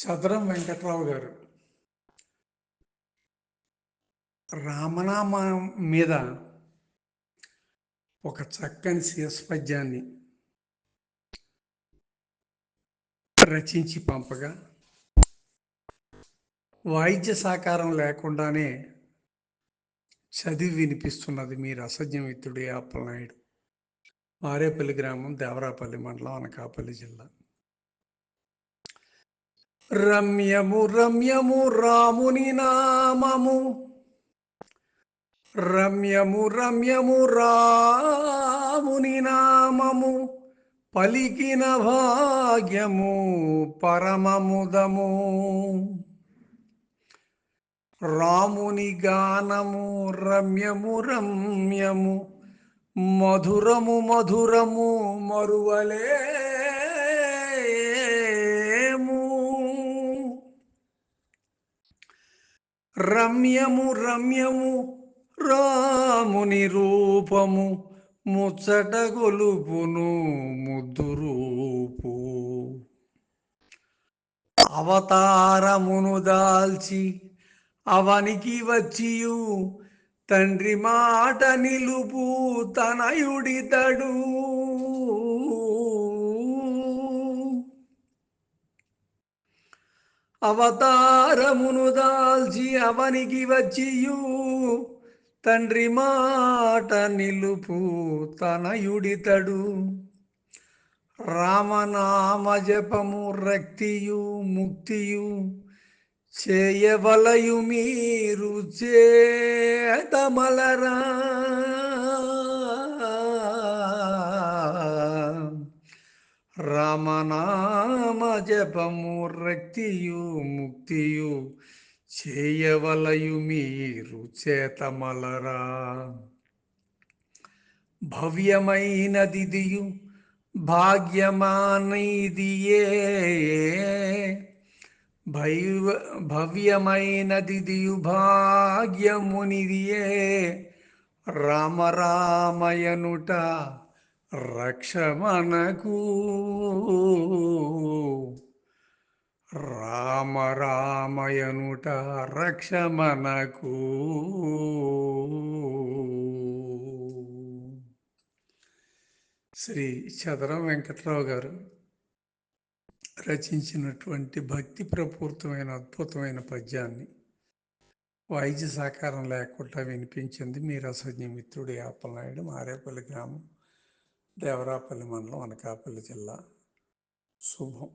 చదరం వెంకట్రావు గారు. రామనామం మీద ఒక చక్కని శీర్షపద్యాన్ని రచించి పంపగా వాయిద్య సాకారం లేకుండానే చదివి వినిపిస్తున్నది మీ రసజ్ఞమిత్రుడు అప్పలనాయుడు మారేపల్లి గ్రామం దేవరాపల్లి మండలం అనకాపల్లి జిల్లా. రమ్యము రమ్యము రాముని నామము. రమ్యము రమ్యము రాముని నామము. పలికిన భాగ్యము పరమముదము. రాముని గానము రమ్యము రమ్యము. మధురము మధురము మరువలే రమ్యము రమ్యము రాముని రూపము ముచ్చట గొలుపును ముద్దు రూపు. అవతారమును దాల్చి అవనికి వచ్చియు తండ్రి మాట నిలుపు తనయుడితడు. అవతారమును దాల్చి అవనికి వచ్చియు. తండ్రి మాట నిలుపు తనయుడితడు. రామనామ జపము రక్తియు ముక్తియు చేయవలయు మీరు చేతమలరా. రామనా జపము రక్తియు ముక్తియు చేయవలయు మీరు చేతమలరా. భవ్యమైనది భాగ్యమానైదియే. భైవ భవ్యమైనది దియు భాగ్యమునిదియే రామరామయనుట రక్షమనకు రామ రామయనుట రక్షమనకు శ్రీ చదరం వెంకట్రావు గారు రచించినటువంటి భక్తి ప్రపూర్తమైన అద్భుతమైన పద్యాన్ని వాయిద్య సహకారం లేకుండా వినిపించింది మీ రసజ్ఞ మిత్రుడు యాపలనాయుడు మారేపల్లి గ్రామం. దేవరాపల్లి మండలం అనకాపల్లి జిల్లా. శుభం.